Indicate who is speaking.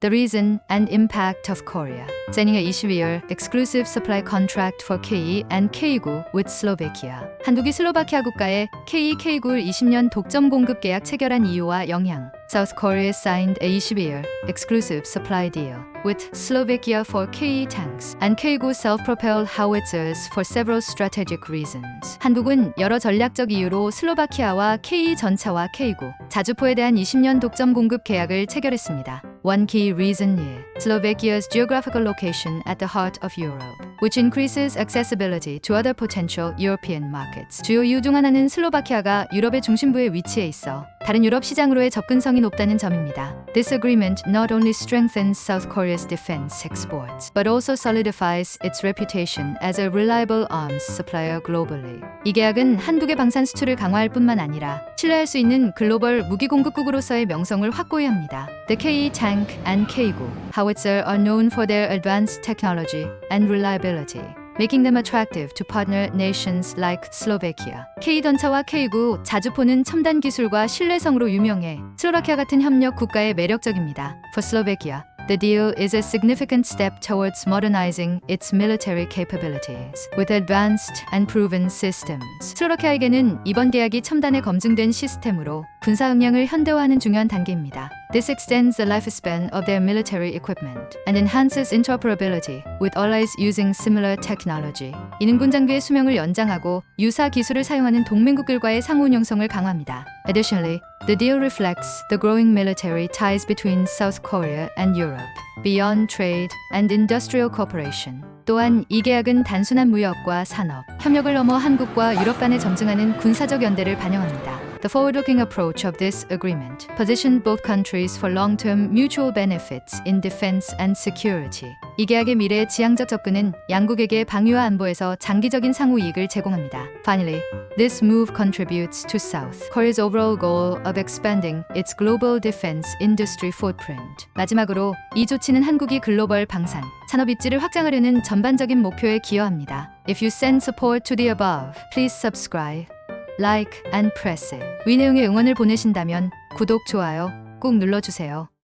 Speaker 1: The Reason and Impact of Korea. A 20-year exclusive supply contract for KE and K9 with Slovakia. 한국이 슬로바키아 국가에 KE, K9를 20년 독점 공급 계약 체결한 이유와 영향. South Korea signed a 20-year exclusive supply deal with Slovakia for KE tanks and K9 self-propelled howitzers for several strategic reasons. 한국은 여러 전략적 이유로 슬로바키아와 K 전차와 K9 자주포에 대한 20년 독점 공급 계약을 체결했습니다. One key reason is Slovakia's geographical location at the heart of Europe, which increases accessibility to other potential European markets. 주요 이유 중 하나는 슬로바키아가 유럽의 중심부에 위치해 있어 다른 유럽 시장으로의 접근성이 높다는 점입니다. This agreement not only strengthens South Korea's defense exports, but also solidifies its reputation as a reliable arms supplier globally. 이 계약은 한국의 방산 수출을 강화할 뿐만 아니라 신뢰할 수 있는 글로벌 무기 공급국으로서의 명성을 확고히 합니다. The KE tank and K9 howitzer are known for their advanced technology and reliability. Making them attractive to partner nations like Slovakia. K 전차와 K9 자주포는 첨단 기술과 신뢰성으로 유명해 슬로바키아 같은 협력 국가에 매력적입니다. For Slovakia, The deal is a significant step towards modernizing its military capabilities with advanced and proven systems. 슬로바키아에게는 이번 계약이 첨단에 검증된 시스템으로 군사 역량을 현대화하는 중요한 단계입니다. This extends the lifespan of their military equipment and enhances interoperability with allies using similar technology. 이는 군 장비의 수명을 연장하고 유사 기술을 사용하는 동맹국들과의 상호 운용성을 강화합니다. Additionally, the deal reflects the growing military ties between South Korea and Europe, beyond trade and industrial cooperation. 또한 이 계약은 단순한 무역과 산업, 협력을 넘어 한국과 유럽 간에 점증하는 군사적 연대를 반영합니다. The forward-looking approach of this agreement positioned both countries for long-term mutual benefits in defense and security. 이 계약의 미래 지향적 접근은 양국에게 방위와 안보에서 장기적인 상호 이익을 제공합니다. Finally, this move contributes to South Korea's overall goal of expanding its global defense industry footprint. 마지막으로 이 조치는 한국이 글로벌 방산, 산업 입지를 확장하려는 전반적인 목표에 기여합니다. If you send support to the above, please subscribe. Like and press it. 위 내용의 응원을 보내신다면 구독, 좋아요 꼭 눌러주세요.